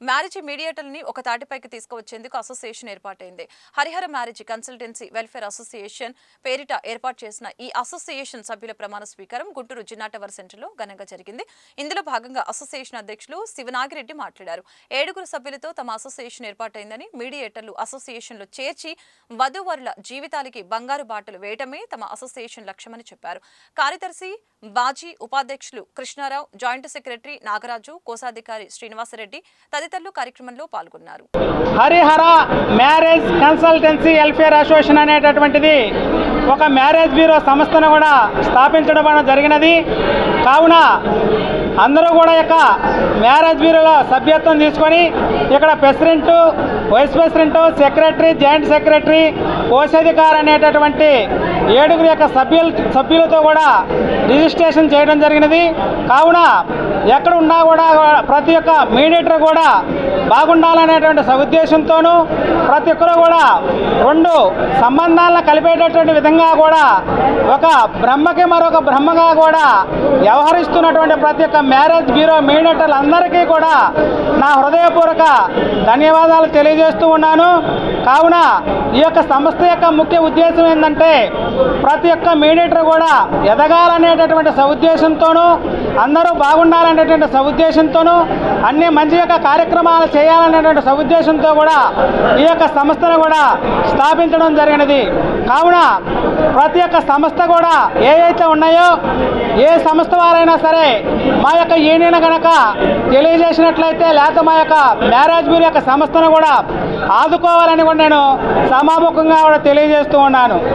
Marriage మీడియేటర్ని ఒక తాటిపైకి తీసుకువచ్చేందుకు association ఏర్పాటైంది. Harihara marriage consultancy welfare association పేరిట ఏర్పాటు చేసిన ఈ అసోసియేషన్ సభ్యుల ప్రమాణ స్వీకారం గుంటూరు జిన్నా టవర్ సెంటర్లో ఘనంగా జరిగింది. ఇందులో భాగంగా అసోసియేషన్ అధ్యక్షులు శివనాగిరెడ్డి మాట్లాడారు. ఏడుగురు సభ్యులతో తమ అసోసియేషన్ ఏర్పాటైందని మీడియేటర్లు అసోసియేషన్లో చేర్చి వధూవరుల జీవితాలకి బంగారు బాటలు వేయటమే తమ అసోసియేషన్ లక్ష్యమని చెప్పారు. కార్యదర్శి బాజీ ఉపాధ్యక్షులు కృష్ణారావు జాయింట్ సెక్రటరీ నాగరాజు కోశాధికారి శ్రీనివాసరెడ్డి తదితరులు కార్యక్రమంలో పాల్గొన్నారు. Harihara marriage consultancy welfare association అనేటటువంటిది ఒక మ్యారేజ్ బ్యూరో సంస్థను కూడా స్థాపించడం జరిగినది. కావున అందరూ కూడా యొక్క మ్యారేజ్ బ్యూరోలో సభ్యత్వం తీసుకొని ఇక్కడ president vice president secretary joint secretary కోశాధికారి అనేటటువంటి ఏడుగురు యొక్క సభ్యులు సభ్యులతో కూడా రిజిస్ట్రేషన్ చేయడం జరిగినది. కావున ఎక్కడ ఉన్నా కూడా ప్రతి ఒక్క మీడియేటర్ కూడా బాగుండాలనేటువంటి సదుద్దేశంతోనూ ప్రతి ఒక్కరు కూడా రెండు సంబంధాలను కలిపేటటువంటి విధంగా కూడా ఒక బ్రహ్మకి మరొక బ్రహ్మగా కూడా వ్యవహరిస్తున్నటువంటి ప్రతి ఒక్క మ్యారేజ్ బ్యూరో మీడియేటర్లందరికీ కూడా నా హృదయపూర్వక ధన్యవాదాలు తెలియజేస్తూ ఉన్నాను. కావున ఈ యొక్క సంస్థ యొక్క ముఖ్య ఉద్దేశం ఏంటంటే ప్రతి ఒక్క మీడియేటర్ కూడా ఎదగాలనేటటువంటి సదుద్దేశంతోనూ అందరూ బాగుండాలనేటువంటి సదుద్దేశంతోనూ అన్ని మంచి యొక్క కార్యక్రమాలు చేయాలనేటువంటి సదుద్దేశంతో కూడా ఈ యొక్క సంస్థను కూడా స్థాపించడం జరిగినది. కావున ప్రతి ఒక్క సంస్థ కూడా ఏదైతే ఉన్నాయో ఏ సంస్థ వారైనా సరే మా యొక్క యూనియన్ కనుక తెలియజేసినట్లయితే లేక మా యొక్క మ్యారేజ్ బ్యూరో యొక్క సంస్థను కూడా ఆదుకోవాలని కూడా నేను సమాముఖంగా కూడా తెలియజేస్తూ ఉన్నాను.